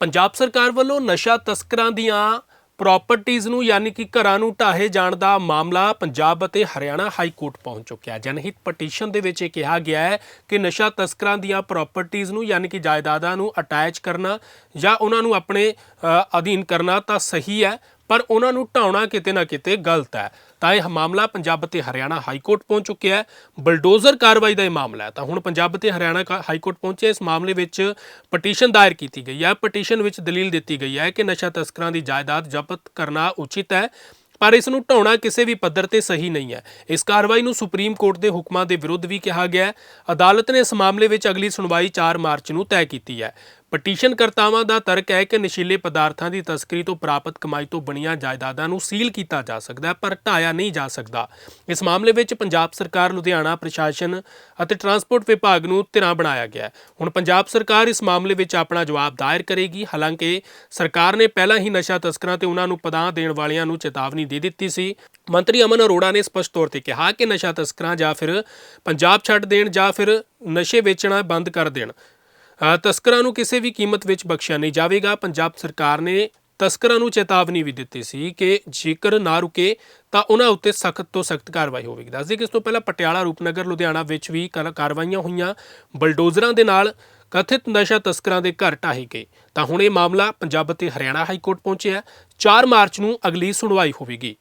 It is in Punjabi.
ਪੰਜਾਬ ਸਰਕਾਰ ਵੱਲੋਂ ਨਸ਼ਾ ਤਸਕਰਾਂ ਦੀਆਂ ਪ੍ਰਾਪਰਟੀਆਂ ਨੂੰ ਯਾਨੀ ਕਿ ਘਰਾਂ ਨੂੰ ਢਾਹੇ ਜਾਣ ਦਾ ਮਾਮਲਾ ਪੰਜਾਬ ਅਤੇ ਹਰਿਆਣਾ ਹਾਈ ਕੋਰਟ ਪਹੁੰਚ ਚੁੱਕਿਆ ਜਨਹਿਤ ਪਟੀਸ਼ਨ ਦੇ ਵਿੱਚ ਇਹ ਕਿਹਾ ਗਿਆ ਹੈ ਕਿ ਨਸ਼ਾ ਤਸਕਰਾਂ ਦੀਆਂ ਪ੍ਰਾਪਰਟੀਆਂ ਨੂੰ ਯਾਨੀ ਕਿ ਜਾਇਦਾਦਾਂ ਨੂੰ ਅਟੈਚ ਕਰਨਾ ਜਾਂ ਉਹਨਾਂ ਨੂੰ ਆਪਣੇ ਅਧੀਨ ਕਰਨਾ ਤਾਂ ਸਹੀ ਹੈ ਪਰ ਉਹਨਾਂ ਨੂੰ ਢਾਉਣਾ ਕਿਤੇ ਨਾ ਕਿਤੇ ਗਲਤ ਹੈ। ਤਾਂ ਇਹ ਮਾਮਲਾ ਪੰਜਾਬ ਅਤੇ ਹਰਿਆਣਾ ਹਾਈ ਕੋਰਟ ਪਹੁੰਚ ਚੁੱਕਿਆ ਹੈ। ਬਲਡੋਜ਼ਰ ਕਾਰਵਾਈ ਦਾ ਇਹ ਮਾਮਲਾ ਹੈ। ਤਾਂ ਹੁਣ ਪੰਜਾਬ ਅਤੇ ਹਰਿਆਣਾ ਕਾ- ਹਾਈ ਕੋਰਟ ਪਹੁੰਚੇ ਇਸ ਮਾਮਲੇ ਵਿੱਚ ਪਟੀਸ਼ਨ ਦਾਇਰ ਕੀਤੀ ਗਈ ਹੈ। ਪਟੀਸ਼ਨ ਵਿੱਚ ਦਲੀਲ ਦਿੱਤੀ ਗਈ ਹੈ ਕਿ ਨਸ਼ਾ ਤਸਕਰਾਂ ਦੀ ਜਾਇਦਾਦ ਜ਼ਬਤ ਕਰਨਾ ਉਚਿਤ ਹੈ, ਪਰ ਇਸ ਨੂੰ ਢਾਉਣਾ ਕਿਸੇ ਵੀ ਪੱਧਰ ਤੇ ਸਹੀ ਨਹੀਂ ਹੈ। ਇਸ ਕਾਰਵਾਈ ਨੂੰ ਸੁਪਰੀਮ ਕੋਰਟ ਦੇ ਹੁਕਮਾਂ ਦੇ ਵਿਰੁੱਧ ਵੀ ਕਿਹਾ ਗਿਆ ਹੈ। ਅਦਾਲਤ ਨੇ ਇਸ ਮਾਮਲੇ ਵਿੱਚ ਅਗਲੀ ਸੁਣਵਾਈ 4 ਮਾਰਚ ਨੂੰ ਤੈਅ ਕੀਤੀ ਹੈ। ਪਟੀਸ਼ਨਕਰਤਾਵਾਂ ਦਾ ਤਰਕ ਹੈ ਕਿ ਨਸ਼ੀਲੇ ਪਦਾਰਥਾਂ ਦੀ ਤਸਕਰੀ ਤੋਂ ਪ੍ਰਾਪਤ ਕਮਾਈ ਤੋਂ ਬਣੀਆਂ ਜਾਇਦਾਦਾਂ ਨੂੰ ਸੀਲ ਕੀਤਾ ਜਾ ਸਕਦਾ ਹੈ, ਪਰ ਢਾਇਆ ਨਹੀਂ ਜਾ ਸਕਦਾ। ਇਸ ਮਾਮਲੇ ਵਿੱਚ ਪੰਜਾਬ ਸਰਕਾਰ, ਲੁਧਿਆਣਾ ਪ੍ਰਸ਼ਾਸਨ ਅਤੇ ਟਰਾਂਸਪੋਰਟ ਵਿਭਾਗ ਨੂੰ ਧਿਰਾਂ ਬਣਾਇਆ ਗਿਆ ਹੈ। ਹੁਣ ਪੰਜਾਬ ਸਰਕਾਰ ਇਸ ਮਾਮਲੇ ਵਿੱਚ ਆਪਣਾ ਜਵਾਬ ਦਾਇਰ ਕਰੇਗੀ। ਹਾਲਾਂਕਿ, ਸਰਕਾਰ ਨੇ ਪਹਿਲਾਂ ਹੀ ਨਸ਼ਾ ਤਸਕਰਾਂ ਤੇ ਉਹਨਾਂ ਨੂੰ ਪਨਾਹ ਦੇਣ ਵਾਲਿਆਂ ਨੂੰ ਚੇਤਾਵਨੀ ਦੇ ਦਿੱਤੀ ਸੀ। ਮੰਤਰੀ ਅਮਨ ਅਰੋੜਾ ਨੇ ਸਪਸ਼ਟ ਤੌਰ ਤੇ ਕਿਹਾ ਕਿ ਨਸ਼ਾ ਤਸਕਰਾਂ ਜਾਂ ਫਿਰ ਪੰਜਾਬ ਛੱਡ ਦੇਣ ਜਾਂ ਫਿਰ ਨਸ਼ੇ ਵੇਚਣਾ ਬੰਦ ਕਰ ਦੇਣ। ਤਸਕਰਾਂ ਨੂੰ ਕਿਸੇ ਵੀ ਕੀਮਤ ਵਿੱਚ ਬਖਸ਼ਿਆ ਨਹੀਂ ਜਾਵੇਗਾ। ਪੰਜਾਬ ਸਰਕਾਰ ਨੇ ਤਸਕਰਾਂ ਨੂੰ ਚੇਤਾਵਨੀ ਵੀ ਦਿੱਤੀ ਸੀ ਕਿ ਜੇਕਰ ਨਾ ਰੁਕੇ ਤਾਂ ਉਹਨਾਂ ਉੱਤੇ ਸਖਤ ਤੋਂ ਸਖਤ ਕਾਰਵਾਈ ਹੋਵੇਗੀ। ਦੱਸਦੇ ਕਿ ਇਸ ਤੋਂ ਪਹਿਲਾਂ ਪਟਿਆਲਾ, ਰੂਪਨਗਰ, ਲੁਧਿਆਣਾ ਵਿੱਚ ਵੀ ਕਾਰ- ਕਾਰਵਾਈਆਂ ਹੋਈਆਂ। ਬਲਡੋਜ਼ਰਾਂ ਦੇ ਨਾਲ ਕਥਿਤ ਨਸ਼ਾ ਤਸਕਰਾਂ ਦੇ ਘਰ ਢਾਹੇ ਗਏ। ਤਾਂ ਹੁਣ ਇਹ ਮਾਮਲਾ ਪੰਜਾਬ ਅਤੇ ਹਰਿਆਣਾ ਹਾਈ ਕੋਰਟ ਪਹੁੰਚਿਆ। 4 ਮਾਰਚ ਨੂੰ ਅਗਲੀ ਸੁਣਵਾਈ ਹੋਵੇਗੀ।